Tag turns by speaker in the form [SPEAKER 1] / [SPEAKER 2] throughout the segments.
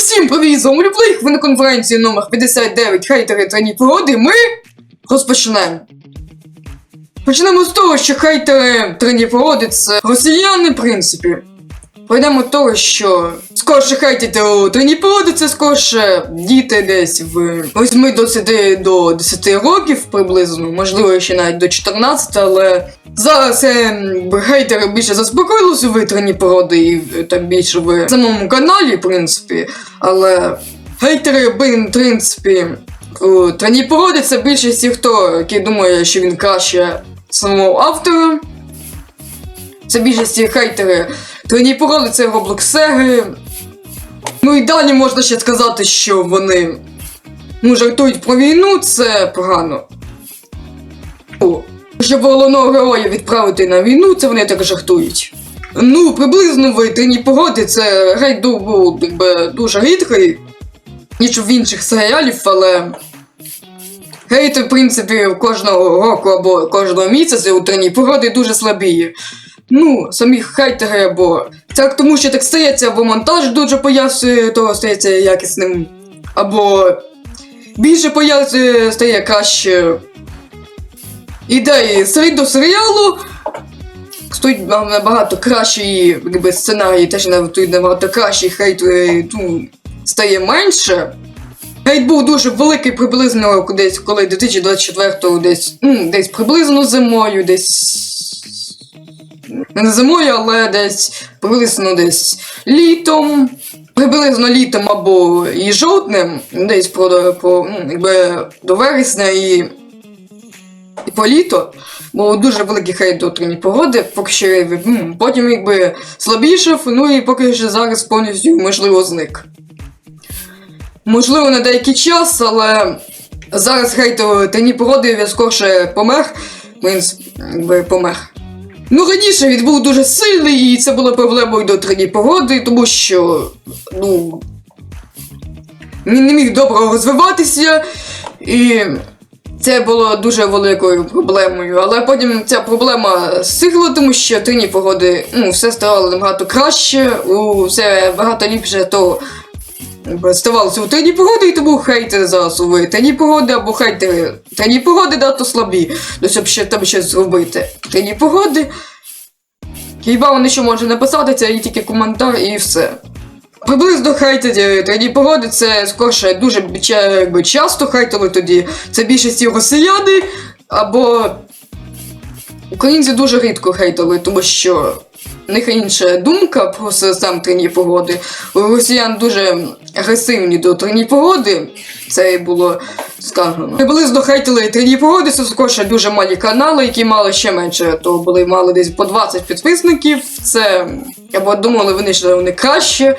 [SPEAKER 1] всім привіт! З вами ви на конференції номер 59 хейтери та ні погоди. Ми розпочинаємо. Почнемо з того, що хейтери трені ні погоди це росіяни, в принципі. Пойдемо з того, що скорше хейтити у трині породи, це скорше діти десь в 8 до 10, до 10 років приблизно, можливо, ще навіть до 14, але зараз хейтери більше заспокоїлися в трині породи і е, більше в самому каналі, в принципі. Але хейтери, в принципі, у трині породи це більшість тих, хто який думає, що він краще самого автора. Це більшості хейтери. Трені породи це роблоксеги. Ну і далі можна ще сказати, що вони ну, жартують про війну, це погано. Щоб головного героя відправити на війну, це вони так жартують. Ну, приблизно в трені породи це геть був якби, дуже рідкий, ніж в інших серіалів, але. Гейти, в принципі, кожного року або кожного місяця у трені породи дуже слабі. Ну, самі хейтери, або так тому, що так стається, або монтаж дуже пояснює, то стається якісним, або більше пояснює, стає краще ідеї серед серіалу. Стоїть набагато кращий якби, сценарій, теж набагато кращий хейт ну, стає менше. Гейт був дуже великий приблизно десь, коли 2024 десь, ну, десь приблизно зимою, десь. Не зимою, але десь приблизно десь літом. Приблизно літом або і жовтнем, десь про, про ну, якби до вересня і, і по літо. Був дуже великий хейт до трені погоди, поки що потім якби слабішав, ну і поки що зараз повністю можливо зник. Можливо, на деякий час, але зараз хейт тені погоди він скорше помер. Він якби помер. Ну, раніше він був дуже сильний, і це було проблемою до трені погоди, тому що, ну. Він не міг добре розвиватися, і це було дуже великою проблемою. Але потім ця проблема стихла, тому що тині погоди ну, все ставало набагато краще, все багато ліпше, то якби, ставалося у тині погоди, і тому хейтери зараз у тині погоди, або хейтери тині погоди дато слабі. Ну, щоб ще там щось зробити. Тині погоди. Хіба вони що може написати, це є тільки коментар і все. Приблизно хейтити тині погоди це скорше дуже часто хейтили тоді. Це більшість росіяни, або Українці дуже рідко хейтили, тому що в них інша думка про сам трині погоди. У росіян дуже агресивні до трині погоди. Це і було сказано. Приблизно хейтили трині погоди, це скорше дуже малі канали, які мали ще менше, то були мали десь по 20 підписників. Це або думали вони, що вони краще,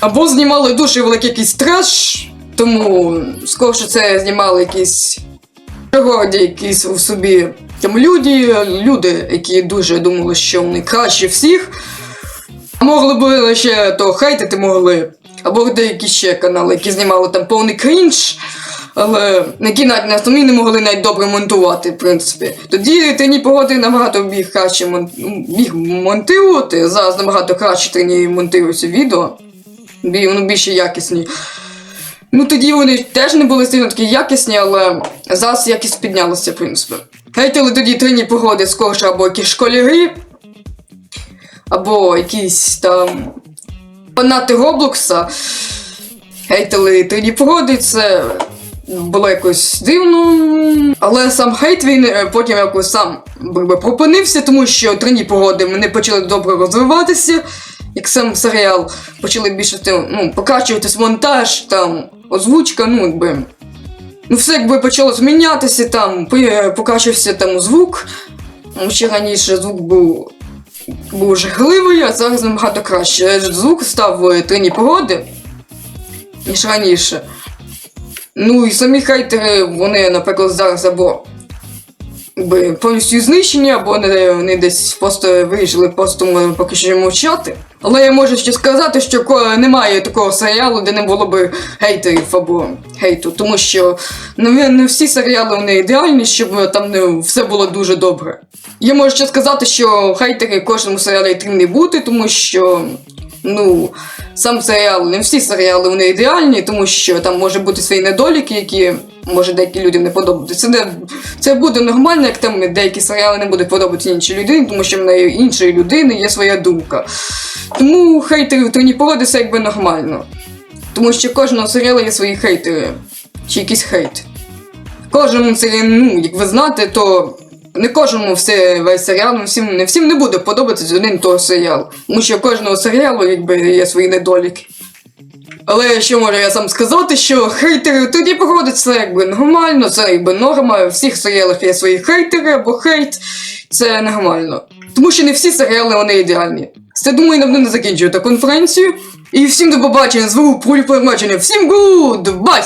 [SPEAKER 1] або знімали дуже великий якийсь треш, тому скорше це знімали якісь природі якісь у собі там люди, люди, які дуже думали, що вони краще всіх. Могли б ще то хейтити могли. Або деякі ще канали, які знімали там повний крінж, але які навіть на самі не могли навіть добре монтувати, в принципі. Тоді тині погоди набагато біг краще мон... біг монтувати. Зараз набагато краще тині монтуються відео. Бі- Воно більше якісні. Ну тоді вони теж не були сильно такі якісні, але зараз якість піднялася, в принципі. Хейтили тоді трині погоди скорше або якісь школярі, або якісь там фанати Роблокса. Хейтили трині погоди, це було якось дивно. Але сам хейт він е, потім якось сам якби, пропинився, тому що трині погоди вони почали добре розвиватися. Як сам серіал почали більше ну, покращуватись монтаж, там, озвучка, ну якби. Ну, все якби почало змінятися, там покращився там звук. Ще раніше звук був, був жахливий, а зараз набагато краще. Звук став в трині погоди, ніж раніше. Ну і самі хейтери, вони, наприклад, зараз або повністю знищені, або вони, вони десь просто вирішили просто поки що мовчати. Але я можу ще сказати, що немає такого серіалу, де не було б хейтерів або хейту, тому що не, не всі серіали вони ідеальні, щоб там не все було дуже добре. Я можу ще сказати, що хейтери в кожному серіалі не бути, тому що Ну, сам серіал, не всі серіали вони ідеальні, тому що там може бути свої недоліки, які може деякі людям не подобатися. Це, не, це буде нормально, як там деякі серіали не будуть подобатися іншій людині, тому що в неї іншої людини є своя думка. Тому хейтерів трині породи це якби нормально. Тому що кожного серіалу є свої хейтери. Чи якийсь хейт. Кожному серіалу, ну, як ви знаєте, то не кожному все весь серіал, ну, всім, не всім не буде подобатися один того серіал. Тому що кожного серіалу якби є свої недоліки. Але що можу я сам сказати, що хейтери тоді проходять якби нормально, це якби норма. У всіх серіалах є свої хейтери або хейт. Це нормально. Тому що не всі серіали вони ідеальні. Це думаю, нам не закінчувати конференцію. І всім до побачення, звук побачення, Всім гуд! Бай!